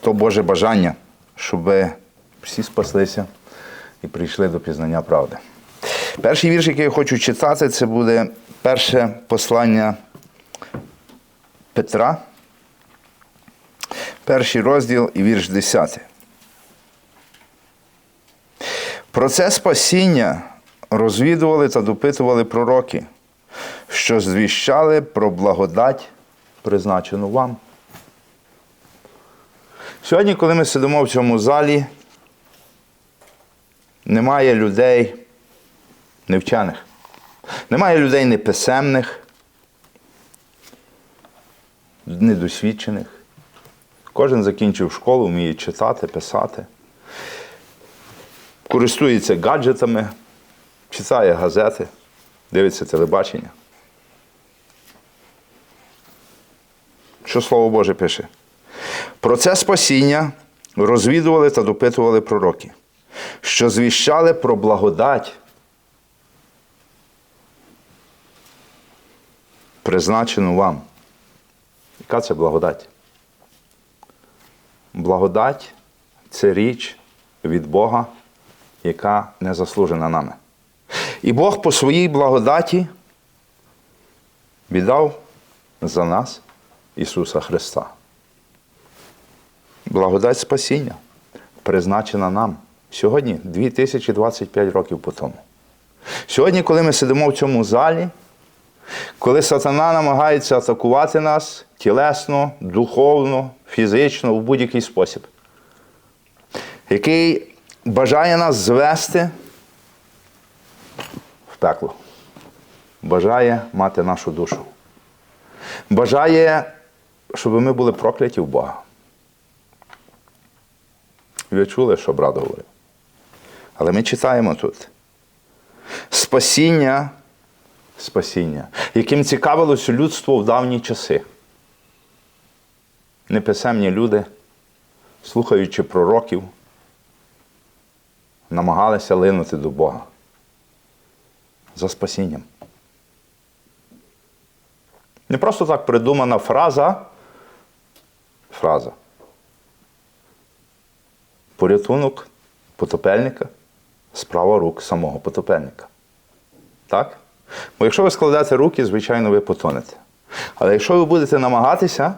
то Боже бажання, щоб всі спаслися і прийшли до пізнання правди. Перший вірш, який я хочу читати, це буде перше послання Петра, перший розділ і вірш 10. Про це спасіння розвідували та допитували пророки, що звіщали про благодать, призначену вам. Сьогодні, коли ми сидимо в цьому залі, немає людей невчених, немає людей неписемних, недосвідчених. Кожен закінчив школу, вміє читати, писати, користується гаджетами, читає газети, дивиться телебачення. Що Слово Боже пише? Про це спасіння розвідували та допитували пророки, що звіщали про благодать, призначену вам. Яка це благодать? Благодать це річ від Бога, яка не заслужена нами. І Бог по своїй благодаті віддав за нас Ісуса Христа. Благодать спасіння призначена нам сьогодні, 2025 років по тому. Сьогодні, коли ми сидимо в цьому залі, коли сатана намагається атакувати нас тілесно, духовно, фізично, в будь-який спосіб, який бажає нас звести в пекло, бажає мати нашу душу, бажає, щоб ми були прокляті в Бога. Ви чули, що брат говорив? Але ми читаємо тут. Спасіння, спасіння, яким цікавилось людство в давні часи. Неписемні люди, слухаючи пророків, намагалися линути до Бога за спасінням. Не просто так придумана фраза, фраза. Порятунок потопельника справа рук самого потопельника. Так? Бо якщо ви складете руки, звичайно, ви потонете. Але якщо ви будете намагатися,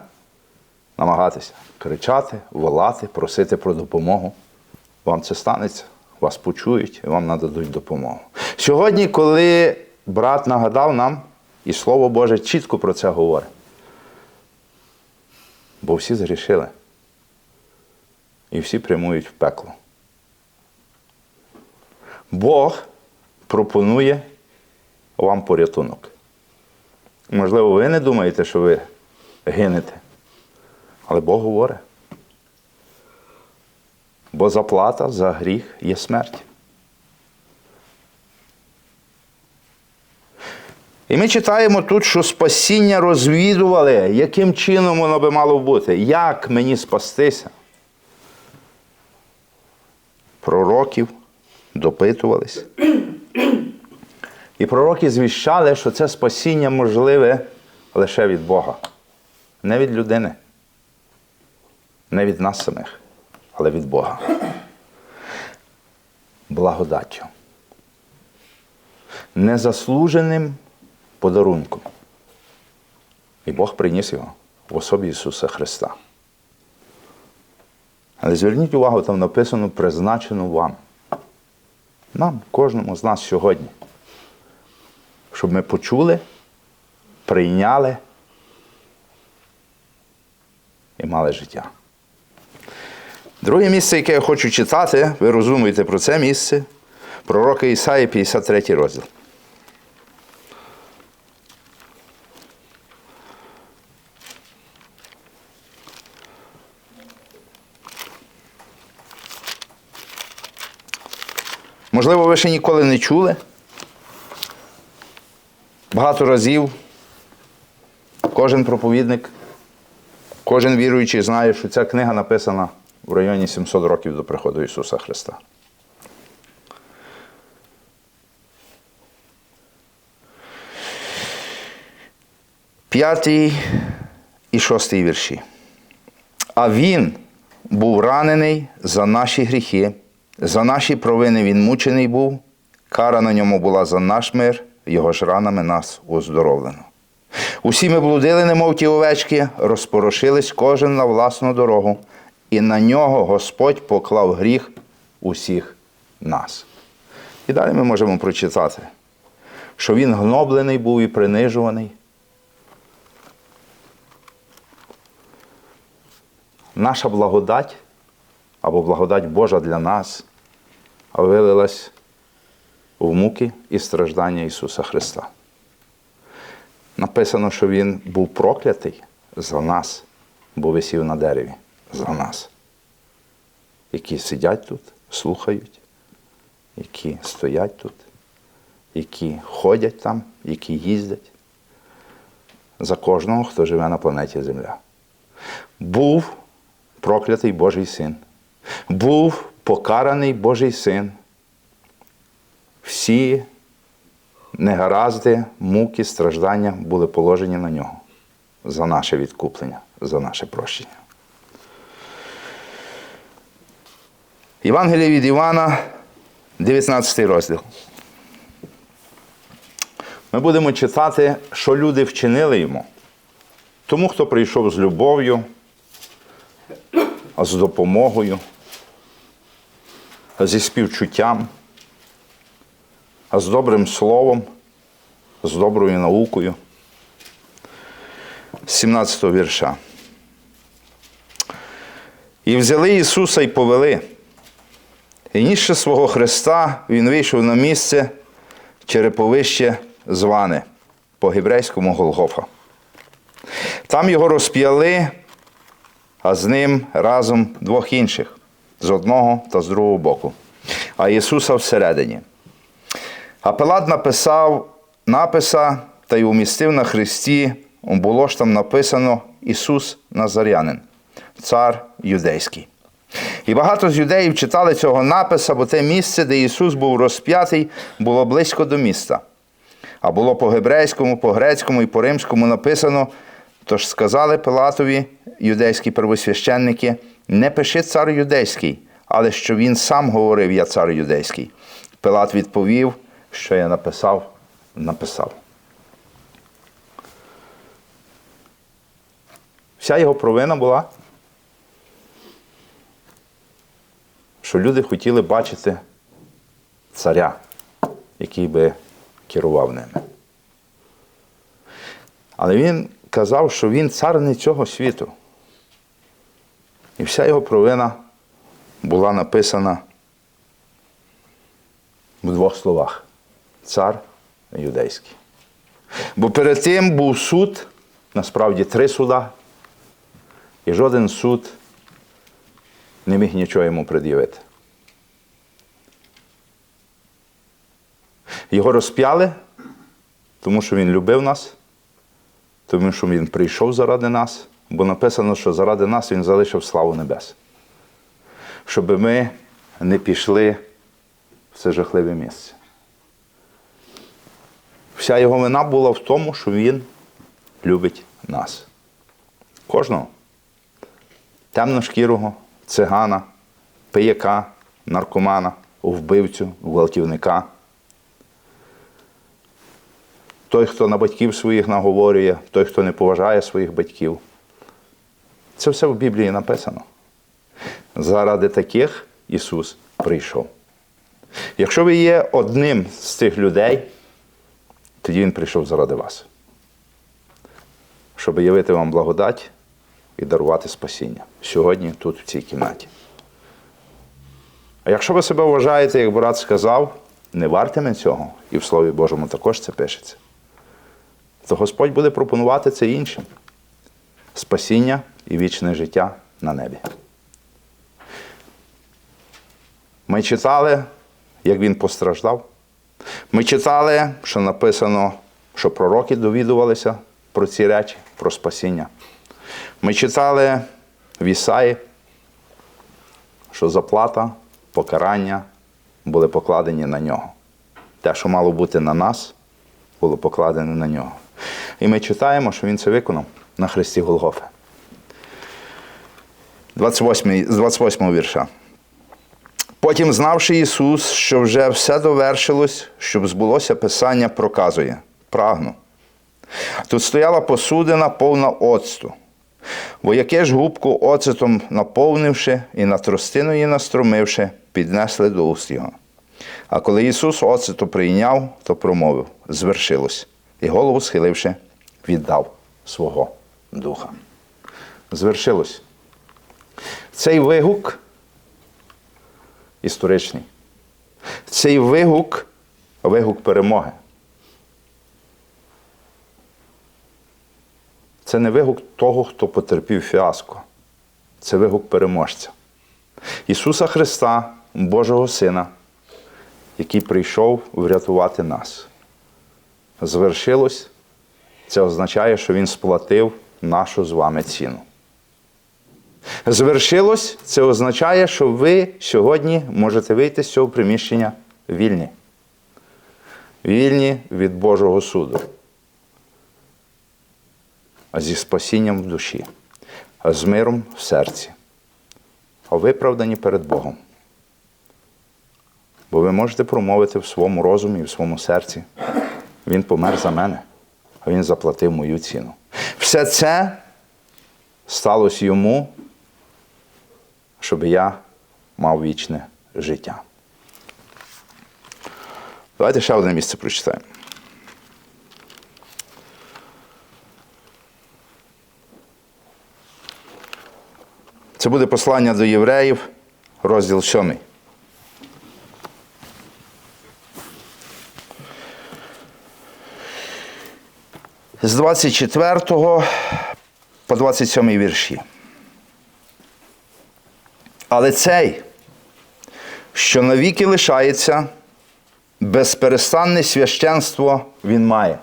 намагатися кричати, волати, просити про допомогу, вам це станеться, вас почують і вам нададуть допомогу. Сьогодні, коли брат нагадав нам, і Слово Боже чітко про це говорить, бо всі згрішили і всі прямують в пекло. Бог пропонує вам порятунок. Можливо, ви не думаєте, що ви гинете, але Бог говорить. Бо заплата за гріх є смерть. І ми читаємо тут, що спасіння розвідували, яким чином воно би мало бути, як мені спастися пророків допитувались. І пророки звіщали, що це спасіння можливе лише від Бога, не від людини, не від нас самих, але від Бога. Благодаттю. Незаслуженим подарунком. І Бог приніс його в особі Ісуса Христа. Але зверніть увагу, там написано призначено вам. Нам, кожному з нас сьогодні. Щоб ми почули, прийняли і мали життя. Друге місце, яке я хочу читати, ви розумієте про це місце, пророка Ісаї, 53 розділ. Можливо, ви ще ніколи не чули. Багато разів кожен проповідник, кожен віруючий знає, що ця книга написана в районі 700 років до приходу Ісуса Христа. П'ятий і шостий вірші. А Він, був ранений за наші гріхи, за наші провини він мучений був, кара на ньому була за наш мир, його ж ранами нас оздоровлено. Усі ми блудили, немов ті овечки, розпорошились кожен на власну дорогу, і на нього Господь поклав гріх усіх нас. І далі ми можемо прочитати, що він гноблений був і принижуваний. Наша благодать або благодать Божа для нас вилилась в муки і страждання Ісуса Христа. Написано, що Він був проклятий за нас, бо висів на дереві за нас, які сидять тут, слухають, які стоять тут, які ходять там, які їздять. За кожного, хто живе на планеті Земля. Був проклятий Божий син. Був покараний Божий син. Всі негаразди, муки, страждання були положені на нього за наше відкуплення, за наше прощення. Євангеліє від Івана, 19 розділ. Ми будемо читати, що люди вчинили йому. Тому, хто прийшов з любов'ю, з допомогою, зі співчуттям, а з добрим словом, з доброю наукою. З 17 вірша. І взяли Ісуса і повели. І нісши свого Христа, Він вийшов на місце череповище зване по гебрейському Голгофа. Там його розп'яли, а з ним разом двох інших з одного та з другого боку, а Ісуса всередині. А Пилат написав написа та й умістив на хресті, було ж там написано Ісус Назарянин, цар юдейський. І багато з юдеїв читали цього написа, бо те місце, де Ісус був розп'ятий, було близько до міста. А було по гебрейському, по грецькому і по римському написано. Тож сказали Пилатові, юдейські первосвященники, не пиши цар юдейський, але що він сам говорив, я цар юдейський. Пилат відповів, що я написав, написав. Вся його провина була, що люди хотіли бачити царя, який би керував ними. Але він казав, що він цар не цього світу. І вся його провина була написана в двох словах цар юдейський. Бо перед тим був суд, насправді три суда, і жоден суд не міг нічого йому пред'явити. Його розп'яли, тому що він любив нас, тому що він прийшов заради нас, бо написано, що заради нас він залишив славу небес. Щоб ми не пішли в це жахливе місце. Вся його вина була в тому, що він любить нас. Кожного. Темношкірого, цигана, пияка, наркомана, вбивцю, гвалтівника. Той, хто на батьків своїх наговорює, той, хто не поважає своїх батьків. Це все в Біблії написано. Заради таких Ісус прийшов. Якщо ви є одним з цих людей, тоді Він прийшов заради вас, щоб явити вам благодать і дарувати спасіння сьогодні, тут, в цій кімнаті. А якщо ви себе вважаєте, як брат сказав, не вартиме цього, і в Слові Божому також це пишеться, то Господь буде пропонувати це іншим спасіння і вічне життя на небі. Ми читали, як він постраждав. Ми читали, що написано, що пророки довідувалися про ці речі, про спасіння. Ми читали в Ісаї, що заплата, покарання були покладені на нього. Те, що мало бути на нас, було покладене на нього. І ми читаємо, що він це виконав на Христі Голгофи. 28, з 28 вірша. Потім, знавши Ісус, що вже все довершилось, щоб збулося Писання, проказує прагну. Тут стояла посудина повна оцту. Бо яке ж губку оцетом наповнивши і на тростину її настромивши, піднесли до уст його. А коли Ісус оцету прийняв, то промовив: звершилось, і голову схиливши, віддав свого духа. Звершилось. Цей вигук історичний. Цей вигук вигук перемоги. Це не вигук того, хто потерпів фіаско. Це вигук переможця. Ісуса Христа, Божого Сина, який прийшов врятувати нас. Звершилось, це означає, що Він сплатив нашу з вами ціну. Звершилось, це означає, що ви сьогодні можете вийти з цього приміщення вільні. Вільні від Божого суду. А зі спасінням в душі, а з миром в серці, а виправдані перед Богом. Бо ви можете промовити в своєму розумі і в своєму серці. Він помер за мене, а Він заплатив мою ціну. Все це сталося йому, щоб я мав вічне життя. Давайте ще одне місце прочитаємо. Це буде послання до євреїв, розділ 7. З 24 по 27 вірші. Але цей, що навіки лишається, безперестанне священство він має.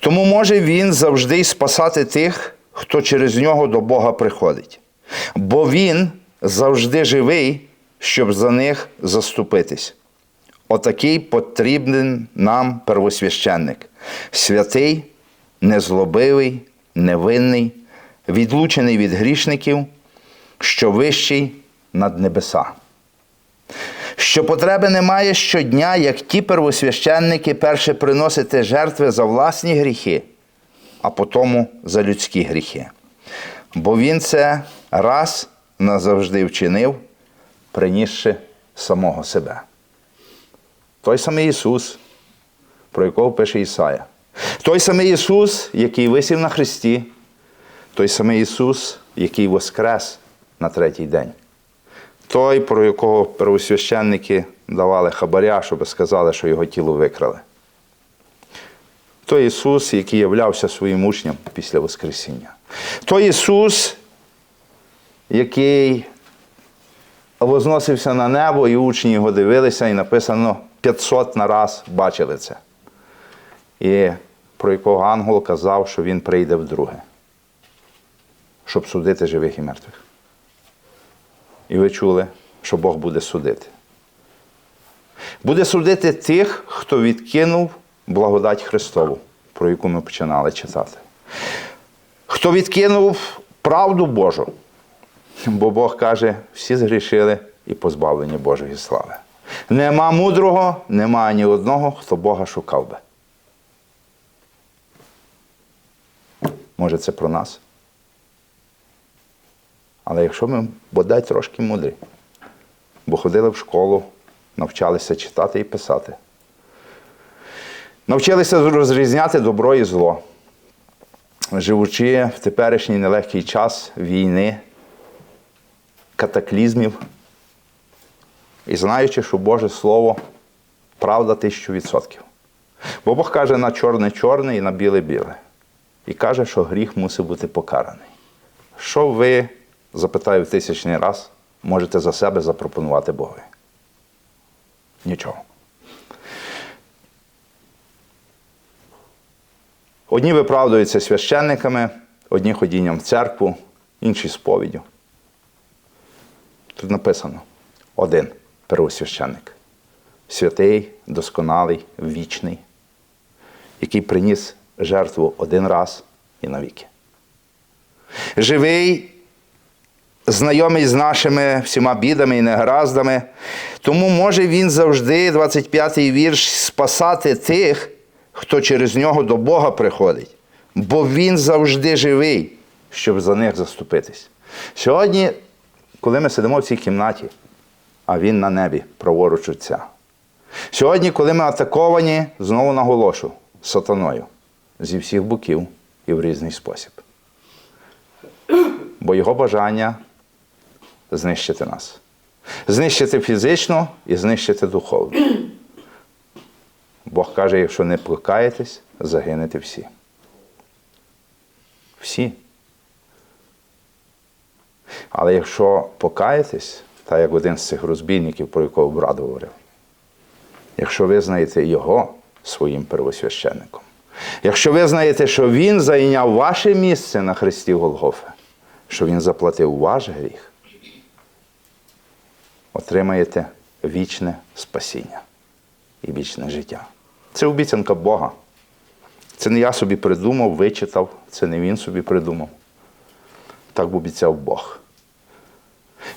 Тому може він завжди спасати тих, хто через нього до Бога приходить. Бо він завжди живий, щоб за них заступитись. Отакий потрібен нам первосвященник. Святий, незлобивий, невинний, відлучений від грішників, що вищий над небеса. Що потреби немає щодня, як ті первосвященники перше приносити жертви за власні гріхи, а потому за людські гріхи. Бо він це раз назавжди вчинив, принісши самого себе. Той самий Ісус, про якого пише Ісая. Той самий Ісус, який висів на Христі, той самий Ісус, який воскрес на третій день. Той, про якого первосвященники давали хабаря, щоб сказали, що його тіло викрали. Той Ісус, який являвся своїм учням після Воскресіння. Той Ісус, який возносився на небо, і учні його дивилися, і написано 500 на раз бачили це. І про якого ангел казав, що він прийде вдруге, щоб судити живих і мертвих. І ви чули, що Бог буде судити. Буде судити тих, хто відкинув благодать Христову, про яку ми починали читати. Хто відкинув правду Божу, бо Бог каже, всі згрішили і позбавлені Божої слави. Нема мудрого, нема ні одного, хто Бога шукав би. Може, це про нас? Але якщо ми бодай трошки мудрі, бо ходили в школу, навчалися читати і писати, навчилися розрізняти добро і зло, живучи в теперішній нелегкий час війни, катаклізмів, і знаючи, що Боже Слово правда тисячу відсотків. Бо Бог каже на чорне чорне і на біле біле. І каже, що гріх мусить бути покараний. Що ви, запитаю тисячний раз, можете за себе запропонувати Богові? Нічого. Одні виправдуються священниками, одні ходінням в церкву, інші сповіддю. Тут написано один первосвященник. Святий, досконалий, вічний, який приніс жертву один раз і навіки. живий, знайомий з нашими всіма бідами і негараздами. Тому може він завжди, 25-й вірш, спасати тих, хто через нього до Бога приходить. Бо він завжди живий, щоб за них заступитись. Сьогодні, коли ми сидимо в цій кімнаті, а він на небі, праворуч Отця. Сьогодні, коли ми атаковані, знову наголошу, сатаною зі всіх боків і в різний спосіб. Бо його бажання знищити нас. Знищити фізично і знищити духовно. Бог каже, якщо не покаєтесь, загинете всі. Всі. Але якщо покаєтесь, так як один з цих розбійників, про якого брат говорив, якщо ви знаєте Його своїм первосвященником, якщо ви знаєте, що Він зайняв ваше місце на Христі Голгофе, що Він заплатив ваш гріх, отримаєте вічне спасіння і вічне життя. Це обіцянка Бога. Це не я собі придумав, вичитав, це не він собі придумав. Так обіцяв Бог.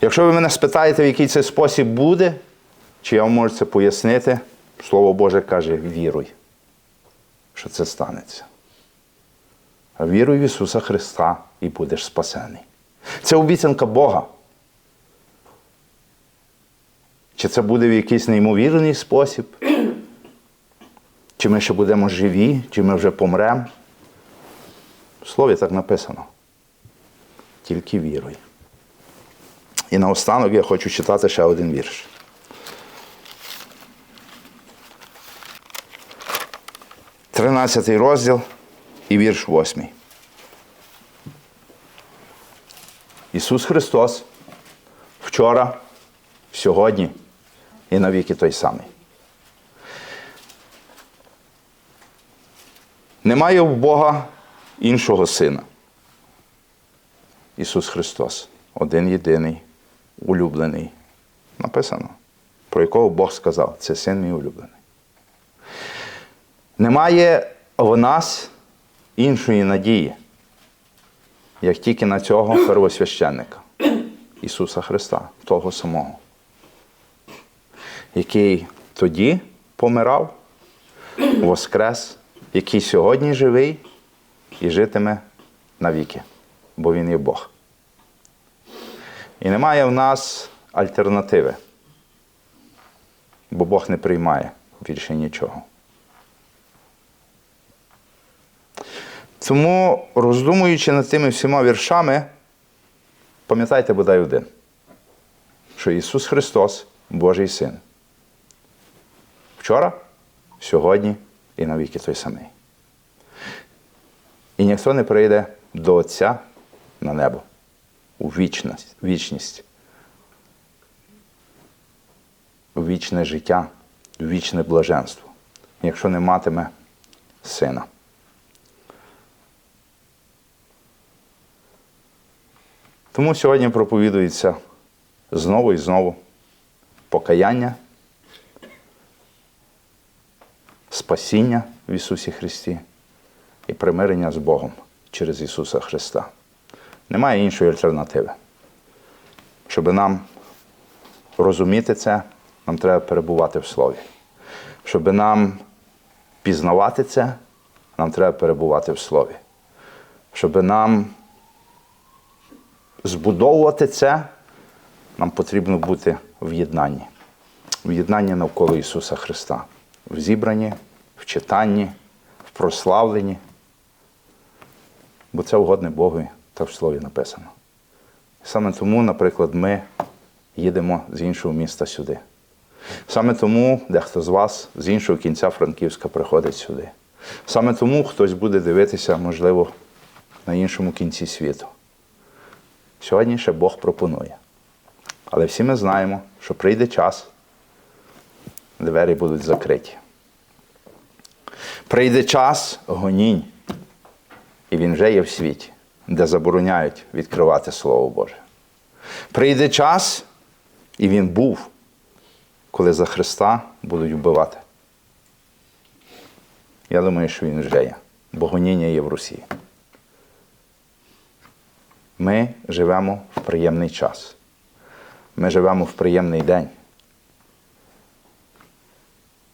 Якщо ви мене спитаєте, в який це спосіб буде, чи я вам можу це пояснити, Слово Боже каже, віруй, що це станеться. А віруй в Ісуса Христа і будеш спасений. Це обіцянка Бога. Чи це буде в якийсь неймовірний спосіб? Чи ми ще будемо живі, чи ми вже помремо? В слові так написано. Тільки віруй. І наостанок я хочу читати ще один вірш. Тринадцятий розділ і вірш восьмий. Ісус Христос вчора, сьогодні і навіки той самий. Немає в Бога іншого сина. Ісус Христос, один єдиний, улюблений. Написано, про якого Бог сказав, це син мій улюблений. Немає в нас іншої надії, як тільки на цього первосвященника, Ісуса Христа, того самого, який тоді помирав, воскрес, який сьогодні живий і житиме навіки, бо Він є Бог. І немає в нас альтернативи, бо Бог не приймає більше нічого. Тому, роздумуючи над тими всіма віршами, пам'ятайте бодай один, що Ісус Христос Божий Син. Вчора, сьогодні і навіки той самий. І ніхто не прийде до Отця на небо у вічність, вічність, у вічне життя, у вічне блаженство, якщо не матиме сина. Тому сьогодні проповідується знову і знову покаяння, спасіння в Ісусі Христі і примирення з Богом через Ісуса Христа. Немає іншої альтернативи. Щоб нам розуміти це, нам треба перебувати в Слові. Щоб нам пізнавати це, нам треба перебувати в Слові. Щоб нам збудовувати це, нам потрібно бути в єднанні. В єднанні навколо Ісуса Христа. В зібранні, в читанні, в прославленні. Бо це угодне Богові, так в слові написано. Саме тому, наприклад, ми їдемо з іншого міста сюди. Саме тому дехто з вас з іншого кінця Франківська приходить сюди. Саме тому хтось буде дивитися, можливо, на іншому кінці світу. Сьогодні ще Бог пропонує. Але всі ми знаємо, що прийде час, двері будуть закриті. Прийде час гонінь, і він вже є в світі, де забороняють відкривати Слово Боже. Прийде час, і він був, коли за Христа будуть вбивати. Я думаю, що він вже є, бо гоніння є в Росії. Ми живемо в приємний час. Ми живемо в приємний день.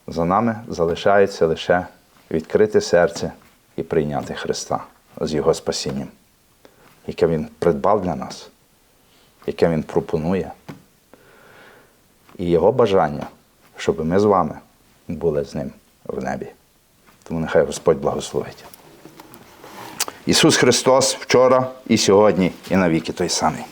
За нами залишається лише відкрити серце і прийняти Христа з Його спасінням, яке Він придбав для нас, яке Він пропонує. І Його бажання, щоб ми з вами були з Ним в небі. Тому нехай Господь благословить. Ісус Христос вчора і сьогодні, і навіки той самий.